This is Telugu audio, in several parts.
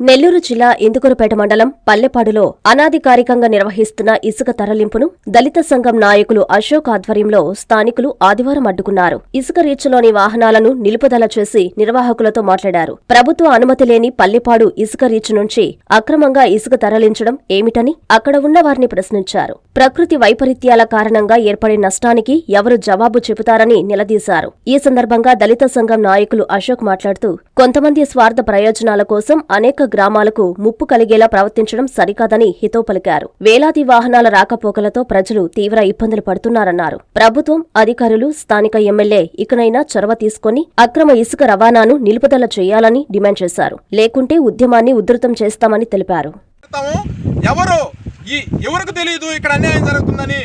నెల్లూరు జిల్లా ఇందుకూరుపేట మండలం పల్లెపాడులో అనాధికారికంగా నిర్వహిస్తున్న ఇసుక తరలింపును దళిత సంఘం నాయకులు అశోక్ ఆధ్వర్యంలో స్థానికులు ఆదివారం అడ్డుకున్నారు. ఇసుక రీచ్లోని వాహనాలను నిలుపుదల చేసి నిర్వాహకులతో మాట్లాడారు. ప్రభుత్వ అనుమతి లేని పల్లెపాడు ఇసుక రీచ్ నుంచి అక్రమంగా ఇసుక తరలించడం ఏమిటని అక్కడ ఉన్న వారిని ప్రశ్నించారు. ప్రకృతి వైపరీత్యాల కారణంగా ఏర్పడే నష్టానికి ఎవరు జవాబు చెబుతారని నిలదీశారు. ఈ సందర్భంగా దళిత సంఘం నాయకులు అశోక్ మాట్లాడుతూ కొంతమంది స్వార్థ ప్రయోజనాల కోసం అనేక గ్రామాలకు ముప్పు కలిగేలా ప్రవర్తించడం సరికాదని హితో పలికారు. వేలాది వాహనాల రాకపోకలతో ప్రజలు తీవ్ర ఇబ్బందులు పడుతున్నారన్నారు. ప్రభుత్వం అధికారులు స్థానిక ఎమ్మెల్యే ఇకనైనా చొరవ తీసుకుని అక్రమ ఇసుక రవాణాను నిలుపుదల చేయాలని డిమాండ్ చేశారు. లేకుంటే ఉద్యమాన్ని ఉధృతం చేస్తామని తెలిపారు. ఎవరు ఈ ఎవరికి తెలియదు ఇక్కడ అన్యాయం జరుగుతుందని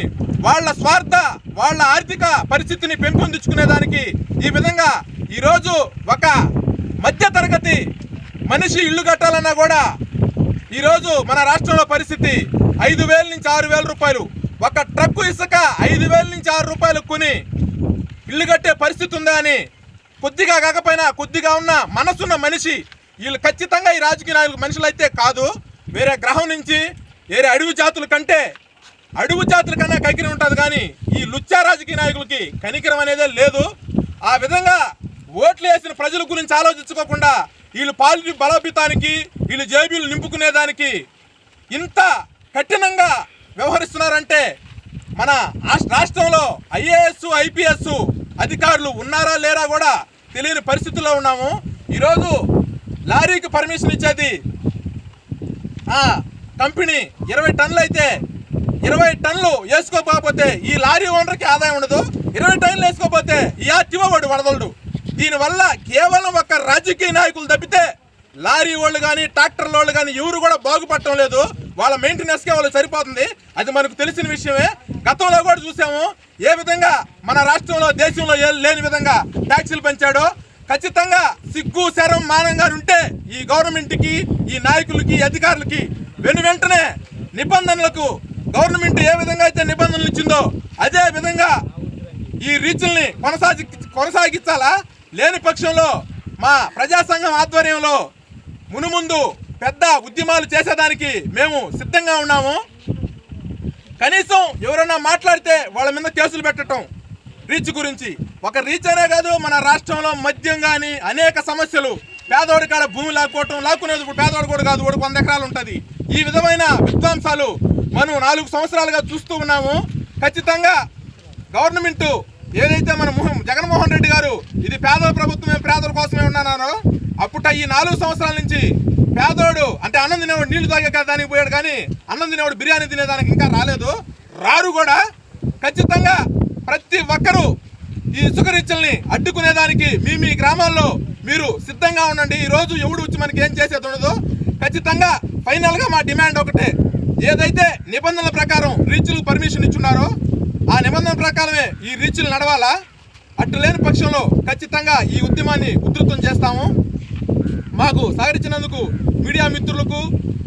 వాళ్ళ స్వార్థ వాళ్ళ ఆర్థిక పరిస్థితిని పెంపొందించుకునేదానికి ఈ విధంగా ఈరోజు ఒక మధ్య తరగతి మనిషి ఇల్లు కట్టాలన్నా కూడా ఈరోజు మన రాష్ట్రంలో పరిస్థితి ఐదు వేల నుంచి ఆరు వేల రూపాయలు. ఒక ట్రక్కు ఇసుక ఐదు వేల నుంచి ఆరు రూపాయలు కొని ఇల్లు కట్టే పరిస్థితి ఉందా అని కొద్దిగా కాకపోయినా కొద్దిగా ఉన్న మనసున్న మనిషి వీళ్ళు ఖచ్చితంగా ఈ రాజకీయ నాయకులు మనుషులైతే కాదు. వేరే గ్రహం నుంచి వేరే అడవి జాతుల కంటే అడవి జాతుల కన్నా కనికరం ఉంటుంది కానీ ఈ లుచ్చా రాజకీయ నాయకులకి కనికరం అనేదే లేదు. ఆ విధంగా ఓట్లు వేసిన ప్రజల గురించి ఆలోచించుకోకుండా వీళ్ళు పాలిటి బలోపేతానికి వీళ్ళు జేబీలు నింపుకునేదానికి ఇంత కఠినంగా వ్యవహరిస్తున్నారంటే మన రాష్ట్రంలో ఐఏఎస్ ఐపీఎస్ అధికారులు ఉన్నారా లేరా కూడా తెలియని పరిస్థితుల్లో ఉన్నాము. ఈరోజు లారీకి పర్మిషన్ ఇచ్చేది ఆ కంపెనీ ఇరవై టన్నులు అయితే ఇరవై టన్నులు వేసుకోకపోతే ఈ లారీ ఓనర్కి ఆదాయం ఉండదు. ఇరవై టన్నులు వేసుకోకపోతే ఈ ఆర్టీఓ వాడు వడదలడు. దీనివల్ల కేవలం ఒక రాజకీయ నాయకులు తప్పితే లారీ వాళ్ళు కానీ ట్రాక్టర్ వాళ్ళు కానీ ఎవరు కూడా బాగుపడటం లేదు. వాళ్ళ మెయింటెనెన్స్కే వాళ్ళు సరిపోతుంది. అది మనకు తెలిసిన విషయమే. గతంలో కూడా చూసాము. ఏ విధంగా మన రాష్ట్రంలో దేశంలో లేని విధంగా ట్యాక్సీలు పెంచాడో ఖచ్చితంగా సిగ్గు శరం మానంగా ఉంటే ఈ గవర్నమెంట్కి ఈ నాయకులకి అధికారులకి వెను వెంటనే నిబంధనలకు గవర్నమెంట్ ఏ విధంగా అయితే నిబంధనలు ఇచ్చిందో అదే విధంగా ఈ రీచుల్ని కొనసాగి కొనసాగించాలా? లేని పక్షంలో మా ప్రజాసంఘం ఆధ్వర్యంలో మునుముందు పెద్ద ఉద్యమాలు చేసేదానికి మేము సిద్ధంగా ఉన్నాము. కనీసం ఎవరైనా మాట్లాడితే వాళ్ళ మీద కేసులు పెట్టడం రీచ్ గురించి. ఒక రీచ్ అనే కాదు మన రాష్ట్రంలో మద్యం కానీ అనేక సమస్యలు పేదోడి కాడ భూమి లాక్కోవటం లాక్కునేది పేదోడు కూడా కాదు ఒకటి వంద ఎకరాలు ఉంటుంది. ఈ విధమైన విధ్వంసాలు మనం నాలుగు సంవత్సరాలుగా చూస్తూ ఉన్నాము. ఖచ్చితంగా గవర్నమెంట్ ఏదైతే మన ఇది పేదల ప్రభుత్వమే పేదల కోసమే ఉన్నాను అప్పుట ఈ నాలుగు సంవత్సరాల నుంచి పేదోడు అంటే అన్నం తినేవాడు నీళ్ళు తాగే కదా దానికి పోయాడు కానీ అన్నం తినేవాడు బిర్యానీ తినేదానికి ఇంకా రాలేదు. రారు కూడా. ఖచ్చితంగా ప్రతి ఒక్కరూ ఈ ఇసుక అడ్డుకునేదానికి మీ మీ గ్రామాల్లో మీరు సిద్ధంగా ఉండండి. ఈ రోజు ఎవడు వచ్చి మనకి ఏం చేసేది ఉండదు. ఖచ్చితంగా ఫైనల్గా మా డిమాండ్ ఒకటే. ఏదైతే నిబంధనల ప్రకారం రీచ్లకు పర్మిషన్ ఇచ్చున్నారో ఆ నిబంధనల ప్రకారమే ఈ రీచ్లు నడవాలా? అట్టు లేని పక్షంలో ఖచ్చితంగా ఈ ఉద్యమాన్ని ఉధృతం చేస్తాము. మాకు సహకరించినందుకు మీడియా మిత్రులకు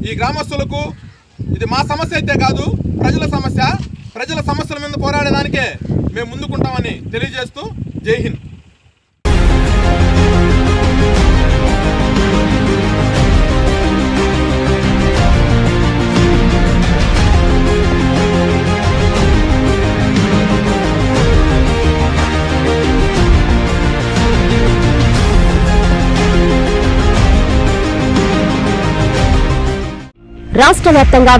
ఈ గ్రామస్తులకు ఇది మా సమస్య అయితే కాదు ప్రజల సమస్య. ప్రజల సమస్యల మీద పోరాడడానికే మేము ముందుకుంటామని తెలియజేస్తూ జై హింద్. రాష్ట్ర వ్యాప్తంగా